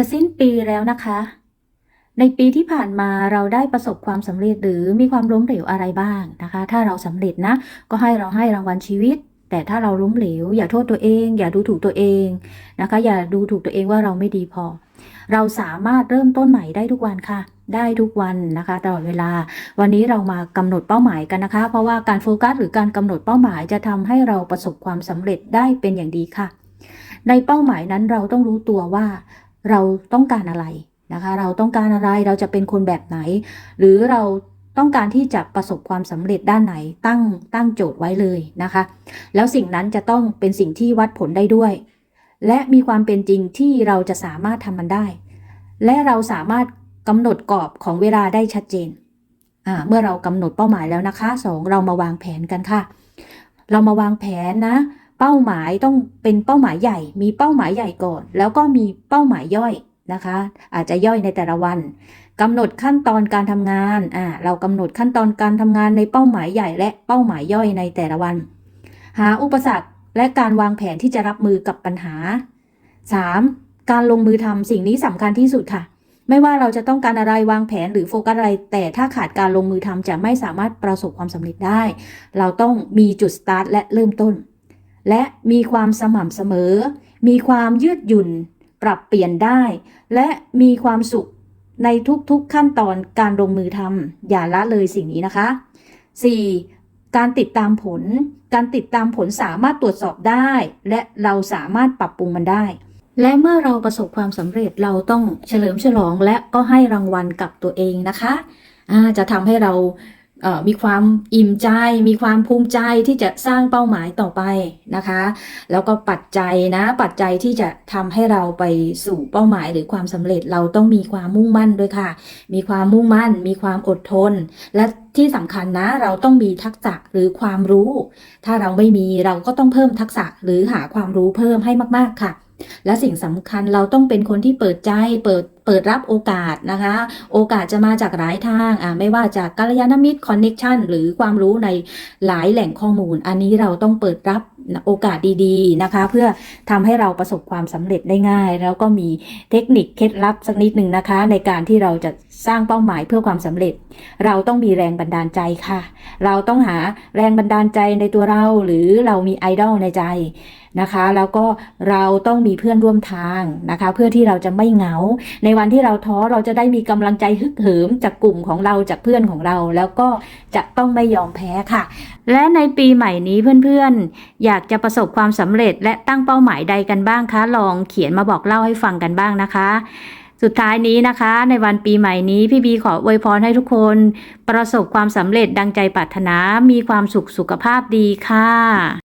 จะสิ้นปีแล้วนะคะ ในปีที่ผ่านมาเราได้ประสบความสำเร็จหรือมีความล้มเหลวอะไรบ้างนะคะ ถ้าเราสำเร็จนะ ก็ให้เราให้รางวัลชีวิต แต่ถ้าเราล้มเหลว อย่าโทษตัวเอง อย่าดูถูกตัวเองนะคะ อย่าดูถูกตัวเองว่าเราไม่ดีพอ เราสามารถเริ่มต้นใหม่ได้ทุกวันค่ะ ได้ทุกวันนะคะตลอดเวลา วันนี้เรามากำหนดเป้าหมายกันนะคะ เพราะว่าการโฟกัสหรือการกำหนดเป้าหมายจะทำให้เราประสบความสำเร็จได้เป็นอย่างดีค่ะในเป้าหมายนั้นเราต้องรู้ตัวว่า เราต้องการอะไรนะคะ เราต้องการอะไรเราจะเป็นคนแบบไหน หรือเราต้องการที่จะประสบความสำเร็จด้านไหนตั้งตั้งโจทย์ไว้เลยนะคะ แล้วสิ่งนั้นจะต้องเป็นสิ่งที่วัดผลได้ด้วย และมีความเป็นจริงที่เราจะสามารถทำมันได้ และเราสามารถกำหนดกรอบของเวลาได้ชัดเจนอ่าเมื่อเรากำหนดเป้าหมายแล้วนะคะสองเรามาวางแผนกันค่ะ เรามาวางแผนนะ เป้าหมายต้องเป็นเป้าหมายใหญ่ มีเป้าหมายใหญ่ก่อน แล้วก็มีเป้าหมายย่อยนะคะ อาจจะย่อยในแต่ละวันกำหนดขั้นตอนการทำงานอ่าเรากำหนดขั้นตอนการทำงานในเป้าหมายใหญ่ และเป้าหมายย่อยในแต่ละวัน หาอุปสรรคและการวางแผนที่จะรับมือกับปัญหา 3. การลงมือทำสิ่งนี้สำคัญที่สุดค่ะ ไม่ว่าเราจะต้องการอะไรวางแผนหรือโฟกัสอะไร แต่ถ้าขาดการลงมือทำจะไม่สามารถประสบความสำเร็จได้ เราต้องมีจุดสตาร์ทและเริ่มต้น และมีความสม่ำเสมอ มีความยืดหยุ่น ปรับเปลี่ยนได้ และมีความสุขในทุกๆขั้นตอนการลงมือทำอย่าละเลยสิ่งนี้นะคะ 4. การติดตามผล การติดตามผลสามารถตรวจสอบได้ และเราสามารถปรับปรุงมันได้ และเมื่อเราประสบความสำเร็จเราต้องเฉลิมฉลองและก็ให้รางวัลกับตัวเองนะคะอ่าจะทำให้เรา มีความอิ่มใจ มีความภูมิใจที่จะสร้างเป้าหมายต่อไปนะคะ แล้วก็ปัจจัยนะ ปัจจัยที่จะทำให้เราไปสู่เป้าหมายหรือความสำเร็จเราต้องมีความมุ่งมั่นด้วยค่ะ มีความมุ่งมั่น มีความอดทน และที่สำคัญนะ เราต้องมีทักษะหรือความรู้ ถ้าเราไม่มีเราก็ต้องเพิ่มทักษะหรือหาความรู้เพิ่มให้มาก ๆค่ะและสิ่งสำคัญเราต้องเป็นคนที่เปิดใจเปิด เปิดรับโอกาสนะคะ โอกาสจะมาจากหลายทางอ่าไม่ว่าจากกัลยาณมิตรคอนเน็ชันหรือความรู้ในหลายแหล่งข้อมูล อันนี้เราต้องเปิดรับโอกาสดีๆนะคะ เพื่อทำให้เราประสบความสำเร็จได้ง่าย แล้วก็มีเทคนิคเคล็ดลับสักนิดหนึ่งนะคะ ในการที่เราจะสร้างเป้าหมายเพื่อความสำเร็จ เราต้องมีแรงบันดาลใจค่ะ เราต้องหาแรงบันดาลใจในตัวเราหรือเรามีไอดอลในใจนะคะ แล้วก็เราต้องมีเพื่อนร่วมทางนะคะ เพื่อที่เราจะไม่เหงา ในวันที่เราท้อเราจะได้มีกำลังใจฮึกเหิมจากกลุ่มของเราจากเพื่อนของเรา แล้วก็จะต้องไม่ยอมแพ้ค่ะ และในปีใหม่นี้เพื่อนๆ อยากจะประสบความสำเร็จ และตั้งเป้าหมายใดกันบ้างคะ ลองเขียนมาบอกเล่าให้ฟังกันบ้างนะคะสุดท้ายนี้นะคะ ในวันปีใหม่นี้พี่บีขออวยพรให้ทุกคน ประสบความสำเร็จดังใจปรารถนา มีความสุขสุขภาพดีค่ะ